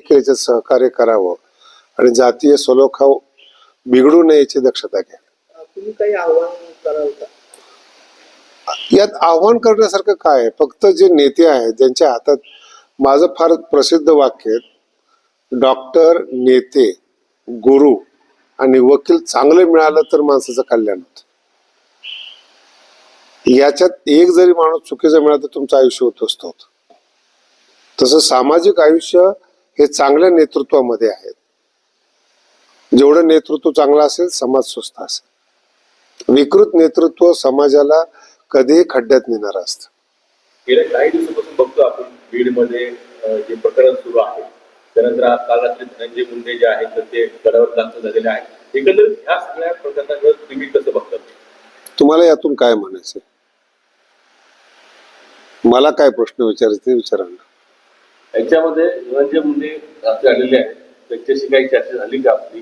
याच्यात सहकार्य करावं आणि जातीय सलोखा बिघडू नये याची दक्षता घ्या. तुम्ही काही आव्हान कराल का? यात आव्हान करण्यासारखं काय फक्त जे नेते आहेत ज्यांच्या हातात माझं फार प्रसिद्ध वाक्य आहे डॉक्टर नेते गुरु आणि वकील चांगले मिळालं तर माणसाचं कल्याण होतं. याच्यात एक जरी माणूस चुकीचा मिळाला तर तुमचं आयुष्य होतं. तसं सामाजिक आयुष्य हे चांगल्या नेतृत्वामध्ये आहेत. जेवढं नेतृत्व चांगलं असेल समाज स्वस्त असेल. विकृत नेतृत्व समाजाला कधीही खड्ड्यात नेणार असतं. गेल्या काही दिवसापासून बघतो आपण बीडमध्ये जे प्रकरण सुरू आहे त्यानंतर आज काल रात्री धनंजय मुंडे जे आहेत तर ते गडावर दाखल झालेले आहेत. एकंदरीत ह्या सगळ्या प्रकरणाकडे तुम्ही कसं बघतात तुम्हाला यातून काय म्हणायचं मला काय प्रश्न विचारायचे विचारा ना. याच्यामध्ये धनंजय मुंडे रात्री आलेले आहेत. त्यांच्याशी काही चर्चा झाली का आपली?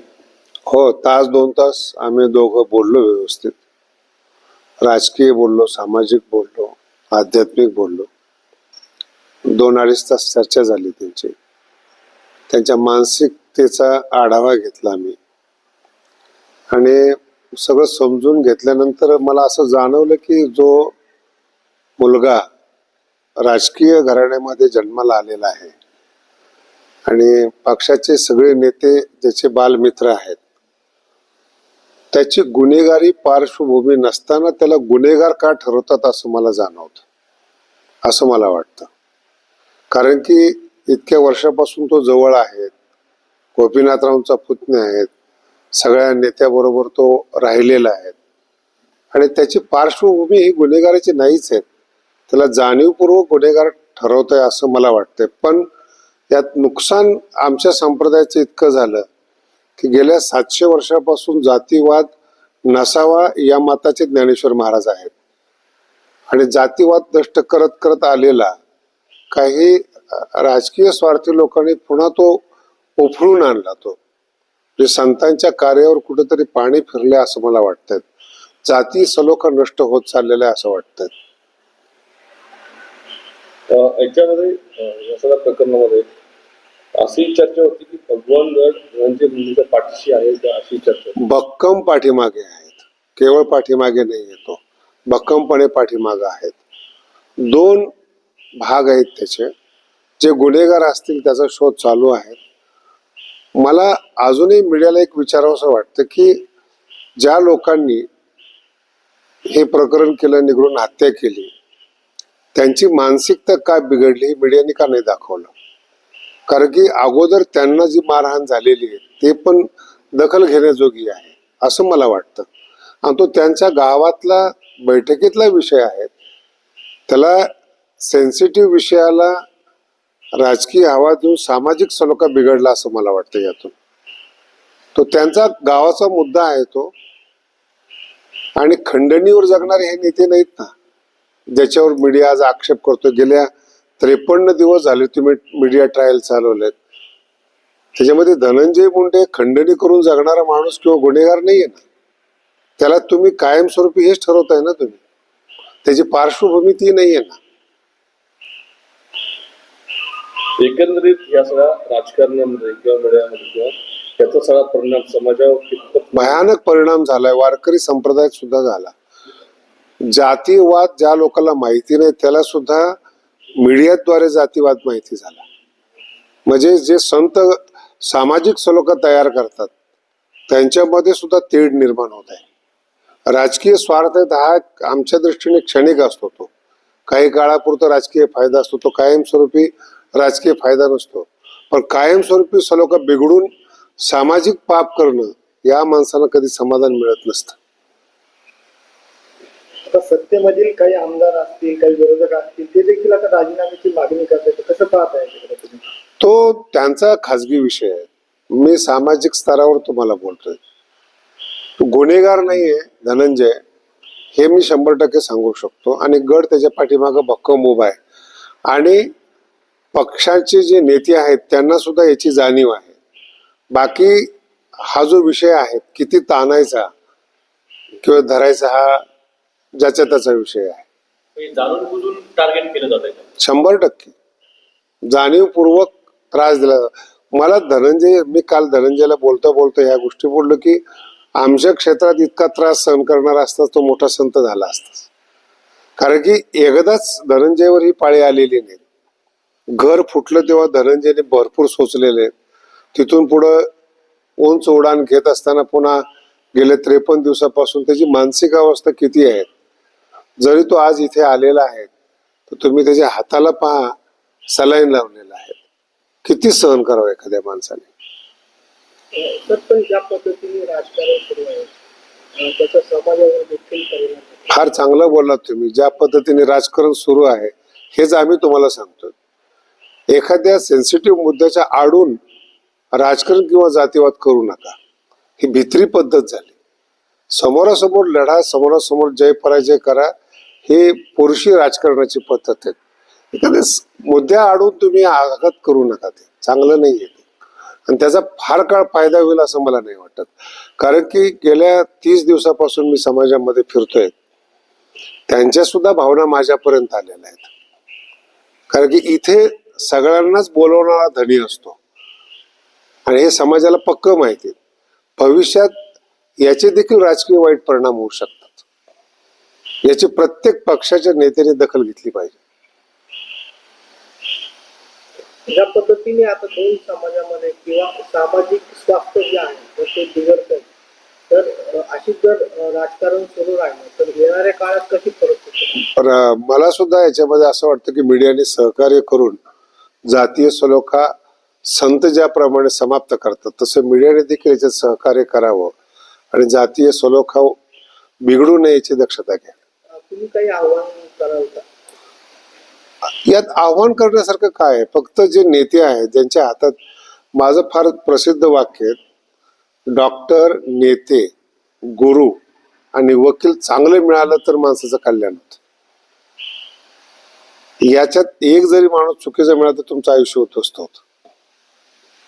हो तास दोन तास आम्ही दोघं बोललो व्यवस्थित. राजकीय बोललो सामाजिक बोललो आध्यात्मिक बोललो. दोन अडीच तास चर्चा झाली त्यांची. त्यांच्या मानसिकतेचा आढावा घेतला मी आणि सगळं समजून घेतल्यानंतर मला असं जाणवलं की जो मुलगा राजकीय घराण्यामध्ये जन्माला आलेला आहे. आणि पक्षाचे सगळे नेते ज्याचे बालमित्र आहेत त्याची गुन्हेगारी पार्श्वभूमी नसताना त्याला गुन्हेगार का ठरवतात असं मला जाणवतं असं मला वाटतं. कारण की इतक्या वर्षापासून तो जवळ आहे गोपीनाथरावचा पुतणे आहेत सगळ्या नेत्याबरोबर तो राहिलेला आहे. आणि त्याची पार्श्वभूमी ही गुन्हेगाराची नाहीच आहे. त्याला जाणीवपूर्वक गुन्हेगार ठरवतोय असं मला वाटतंय. पण यात नुकसान आमच्या संप्रदायाचं इतकं झालं की गेल्या सातशे वर्षापासून जातीवाद नसावा या मताचे ज्ञानेश्वर महाराज आहेत. आणि जातीवाद नष्ट करत करत आलेला काही राजकीय स्वार्थी लोकांनी पुन्हा तो उफळून आणला तो. म्हणजे संतांच्या कार्यावर कुठेतरी पाणी फिरले असं मला वाटतंय. जाती सलोखा नष्ट होत चाललेलं आहे असं वाटतंय. याच्यामध्ये या सगळ्या प्रकरणामध्ये अशी चर्चा होती की भगवान गड धनंजय पाठीशी आहे अशी चर्चा भक्कम पाठीमागे आहेत. केवळ पाठीमागे नाही येतो भक्कमपणे पाठीमागे आहेत. दोन भाग आहेत त्याचे. जे गुन्हेगार असतील त्याचा शोध चालू आहे. मला अजूनही मीडियाला एक विचारावंसं वाटतं की ज्या लोकांनी हे प्रकरण केलं निघडून हत्या केली त्यांची मानसिकता काय बिघडली मीडियाने का नाही दाखवलं? कारण की अगोदर त्यांना जी मारहाण झालेली आहे ते पण दखल घेण्याजोगी आहे असं मला वाटतं. आणि तो त्यांच्या गावातला बैठकीतला विषय आहे. त्याला सेन्सिटिव्ह विषयाला राजकीय हवा देऊन सामाजिक सलोखा बिघडला असं मला वाटतं यातून. तो त्यांचा गावाचा मुद्दा आहे तो. आणि खंडणीवर जगणारे हे नेते नाहीत ना. ज्याच्यावर मीडिया आज आक्षेप करतो गेल्या त्रेपन्न दिवस झाले तुम्ही मीडिया ट्रायल चालवलेत. त्याच्यामध्ये धनंजय मुंडे खंडणी करून जगणारा माणूस किंवा गुन्हेगार नाहीये ना. त्याला तुम्ही कायमस्वरूपी हेच ठरवताय ना तुम्ही. त्याची पार्श्वभूमी ती नाहीये ना. एकंदरीत या सगळ्या राजकारणामध्ये किंवा मीडियामध्ये किंवा त्याचा सगळा परिणाम समाजावर भयानक परिणाम झालाय. वारकरी संप्रदायात सुद्धा झाला. जातीवाद ज्या लोकांना माहिती नाही त्याला सुद्धा मीडियाद्वारे जातीवाद माहिती झाला. म्हणजे जे संत सामाजिक सलोखा तयार करतात त्यांच्यामध्ये सुद्धा तेढ निर्माण होत आहे. राजकीय स्वार्थ हा आमच्या दृष्टीने क्षणिक असतो तो. काही काळापुरता राजकीय फायदा असतो तो कायमस्वरूपी राजकीय फायदा नसतो. पण कायमस्वरूपी सलोखा बिघडून सामाजिक पाप करणं या माणसाला कधी समाधान मिळत नसतं. आता सत्तेमधील काही आमदार असतील काही विरोधक असतील ते देखील आता राजीनाम्याची मागणी करतात कसं पाहत आहे तो त्यांचा खाजगी विषय आहे. मी सामाजिक स्तरावर तुम्हाला बोलतोय. तो गुन्हेगार नाहीये धनंजय. हे मी शंभर टक्के सांगू शकतो. आणि गड त्याच्या पाठीमागं भक्कम उभा आहे. आणि पक्षाचे जे नेते आहेत त्यांना सुद्धा याची जाणीव आहे. बाकी हा जो विषय आहे किती ताणायचा किंवा धरायचा हा ज्याच्या त्याचा विषय आहे. जाणून बुजून टार्गेट केलं जात आहे शंभर टक्के. जाणीवपूर्वक त्रास दिला जातो. मला धनंजय मी काल धनंजयला बोलता बोलता ह्या गोष्टी बोललो की आमच्या क्षेत्रात इतका त्रास सहन करणारा असता तो मोठा संत झाला असता कारण की एकदाच धनंजयवर ही पाळी आलेली नाही. घर फुटलं तेव्हा धनंजयने भरपूर सोचलेले. तिथून पुढं उंच उडान घेत असताना पुन्हा गेले त्रेपन्न दिवसापासून त्याची मानसिक अवस्था किती आहे? जरी तो आज इथे आलेला आहे तर तुम्ही त्याच्या हाताला पहा सलाईन लावलेला आहे. किती सहन करावं एखाद्या माणसाने. फार चांगलं बोललात तुम्ही. ज्या पद्धतीने राजकारण सुरू आहे हेच आम्ही तुम्हाला सांगतो एखाद्या सेन्सिटिव्ह मुद्द्याच्या आडून राजकारण किंवा जातीवाद करू नका. ही भित्री पद्धत झाली. समोरासमोर लढा समोरासमोर जय पराजय करा हे पुरुषी राजकारणाची पद्धत आहे एखाद्या मुद्द्या आडून तुम्ही आघात करू नका ते. चांगलं नाही आहे आणि त्याचा फार काळ फायदा होईल असं मला नाही वाटत. कारण की गेल्या तीस दिवसापासून मी समाजामध्ये फिरतोय. त्यांच्या सुद्धा भावना माझ्यापर्यंत आलेल्या आहेत. कारण की इथे सगळ्यांनाच बोलवणारा धनी असतो. आणि हे समाजाला पक्क माहिती आहे. भविष्यात याचे देखील राजकीय वाईट परिणाम होऊ शकतात. याची प्रत्येक पक्षाच्या नेत्याने दखल घेतली पाहिजे. ज्या पद्धतीने आता दोन समाजामध्ये किंवा सामाजिक स्वास्थ्य जे आहे ते बिघडत तर अशी जर राजकारण सुरू राहिलं तर येणाऱ्या काळात कशी परिस्थिती मला सुद्धा याच्यामध्ये असं वाटतं की मीडियाने सहकार्य करून जातीय सलोखा संत ज्याप्रमाणे समाप्त करतात तसं मीडियाने देखील याच्यात सहकार्य करावं आणि जातीय सलोखा बिघडू नये याची दक्षता घ्या. तुम्ही काही आव्हान कराल का? यात आव्हान करण्यासारखं काय आहे? फक्त जे नेते आहेत ज्यांच्या हातात माझं फार प्रसिद्ध वाक्य आहे डॉक्टर नेते गुरु आणि वकील चांगले मिळालं तर माणसाचं कल्याण होत. याच्यात एक जरी माणूस चुकीचा मिळाला तर तुमचं आयुष्य उद्ध्वस्त होत.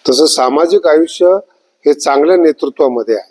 तसं सामाजिक आयुष्य हे चांगल्या नेतृत्वामध्ये आहे.